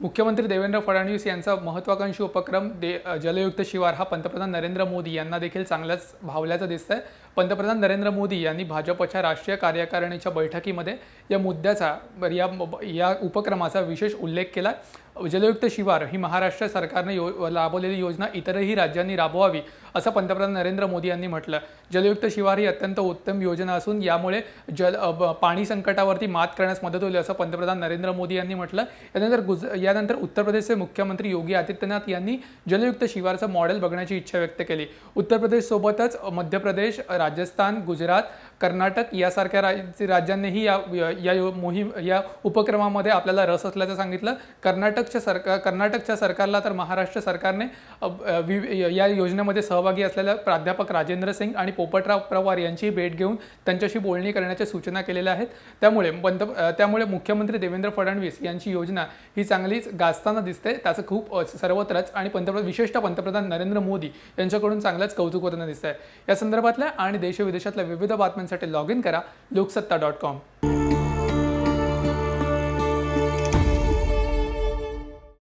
मुख्यमंत्री देवेंद्र फडणवीस यांचा महत्वाकांक्षी उपक्रम दे जलयुक्त शिवार हा पंतप्रधान नरेंद्र मोदी यांना देखील चांगलाच भावल्याचं दिसतंय. पंतप्रधान नरेंद्र मोदी यांनी भाजपच्या राष्ट्रीय कार्यकारिणीच्या बैठकीमध्ये या मुद्द्याचा या या उपक्रमाचा विशेष उल्लेख केला जलयुक्त शिवार ही महाराष्ट्र सरकारने यो राबवलेली योजना इतरही राज्यांनी राबवावी असं पंतप्रधान नरेंद्र मोदी यांनी म्हटलं. जलयुक्त शिवार ही अत्यंत उत्तम योजना असून यामुळे जल पाणी संकटावरती मात करण्यास मदत होईल असं पंतप्रधान नरेंद्र मोदी यांनी म्हटलं. यानंतर गुज यानंतर उत्तर प्रदेशचे मुख्यमंत्री योगी आदित्यनाथ यांनी जलयुक्त शिवारचं मॉडेल बघण्याची इच्छा व्यक्त केली. उत्तर प्रदेशसोबतच मध्य प्रदेश राजस्थान गुजरात कर्नाटक यासारख्या राज्यांनीही या या मोहीम या उपक्रमामध्ये आपल्याला रस असल्याचं सांगितलं. कर्नाटकच्या सरकार कर्नाटकच्या सरकारला तर महाराष्ट्र सरकारने या योजनेमध्ये सहभागी असलेल्या प्राध्यापक राजेंद्र सिंग आणि पोपटराव पवार यांची भेट घेऊन त्यांच्याशी बोलणी करण्याच्या सूचना केलेल्या आहेत. त्यामुळे पंत त्यामुळे मुख्यमंत्री देवेंद्र फडणवीस यांची योजना ही चांगलीच गाजताना दिसते. त्याचं खूप सर्वत्रच आणि पंतप्रधान विशेषतः पंतप्रधान नरेंद्र मोदी यांच्याकडून चांगलंच कौतुक होताना दिसत आहे या संदर्भातल्या आणि देश विदेशातल्या विविध बातम्यांसाठी लॉग इन करा लोकसत्ता डॉट कॉम.